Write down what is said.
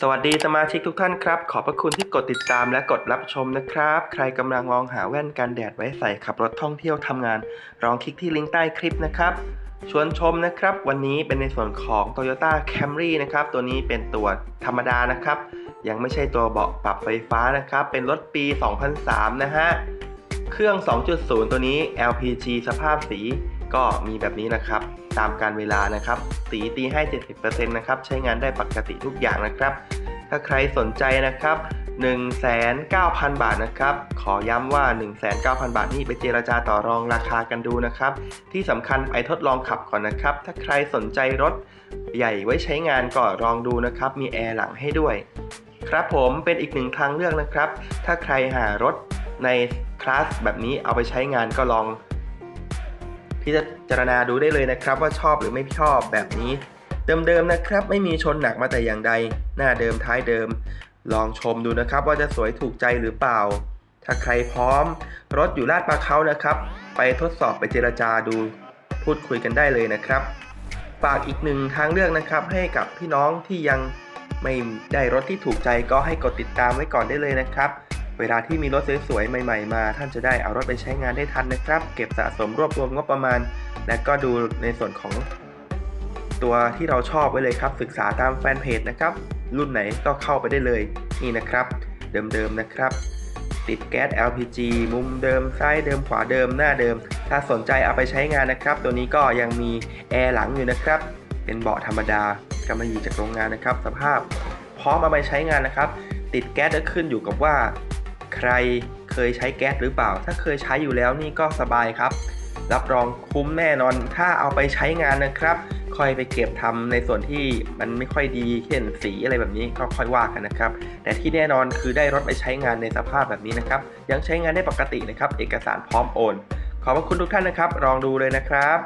สวัสดีสมาชิกทุกท่านครับ ขอบพระคุณที่กดติดตามและกดรับชมนะครับ ใครกำลังมองหาแว่นกันแดดไว้ใส่ขับรถท่องเที่ยวทำงานลองคลิกที่ลิงก์ใต้คลิปนะครับ ชวนชมนะครับ วันนี้เป็นในส่วนของ Toyota Camry นะครับ ตัวนี้เป็นตัวธรรมดานะครับ ยังไม่ใช่ตัวเบาะปรับไฟฟ้านะครับ เป็นรถปี 2003 นะฮะ เครื่อง 2.0 ตัวนี้ LPG สภาพสีก็มีแบบนี้นะครับ ตามการเวลานะครับ สีตีให้ 70%นะครับ ใช้งานได้ปกติทุกอย่างนะครับ ถ้าใครสนใจนะครับ19,000บาทนะครับ ขอย้ำว่า 19,000 บาทนี่ไปเจราจาต่อรองราคากันดูนะครับ ที่สำคัญไปทดลองขับก่อนนะครับ ถ้าใครสนใจรถใหญ่ไว้ใช้งานก็ลองดูนะครับ มีแอร์หลังให้ด้วย ครับผมเป็นอีกหนึ่งทางเลือกนะครับ ถ้าใครหารถ ในคลาสแบบนี้เอาไปใช้งานก็ลองพิจารณาดูได้เลยนะครับว่าชอบหรือไม่ชอบแบบนี้ เดิมๆนะครับ ไม่มีชนหนักมาแต่อย่างใด หน้าเดิมท้ายเดิม ลองชมดูนะครับว่าจะสวยถูกใจหรือเปล่า ถ้าใครพร้อม รถอยู่ลาดปลาเขานะครับ ไปทดสอบไปเจรจาดู พูดคุยกันได้เลยนะครับฝากอีกหนึ่งทางเลือกนะครับ ให้กับพี่น้องที่ยังไม่ได้รถที่ถูกใจก็ให้กดติดตามไว้ก่อนได้เลยนะครับ เวลาที่มีรถสวยๆ ใหม่ๆ มา ท่านจะได้เอารถไปใช้งานได้ทันนะครับ เก็บสะสมรวบรวมงบประมาณ และก็ดูในส่วนของตัวที่เราชอบไว้เลยครับ ศึกษาตามแฟนเพจนะครับ รุ่นไหนก็เข้าไปได้เลยนี่นะครับ เดิมๆนะครับ ติดแก๊ส LPG มุมเดิมซ้ายเดิมขวาเดิมหน้าเดิม ถ้าสนใจเอาไปใช้งานนะครับ ตัวนี้ก็ยังมีแอร์หลังอยู่นะครับ เป็นเบาะธรรมดากำมะหยี่จากโรงงานนะครับ สภาพพร้อมเอาไปใช้งานนะครับ ติดแก๊สก็ขึ้นอยู่กับว่า ใครเคยใช้แก๊สหรือเปล่า ถ้าเคยใช้อยู่แล้วนี่ก็สบายครับ รับรองคุ้มแน่นอน ถ้าเอาไปใช้งานนะครับ ค่อยไปเก็บทำในส่วนที่มันไม่ค่อยดี เช่นสีอะไรแบบนี้ก็ค่อยว่ากันนะครับ แต่ที่แน่นอนคือได้รถไปใช้งานในสภาพแบบนี้นะครับ ยังใช้งานได้ปกตินะครับ เอกสารพร้อมโอน ขอบคุณทุกท่านนะครับ ลองดูเลยนะครับ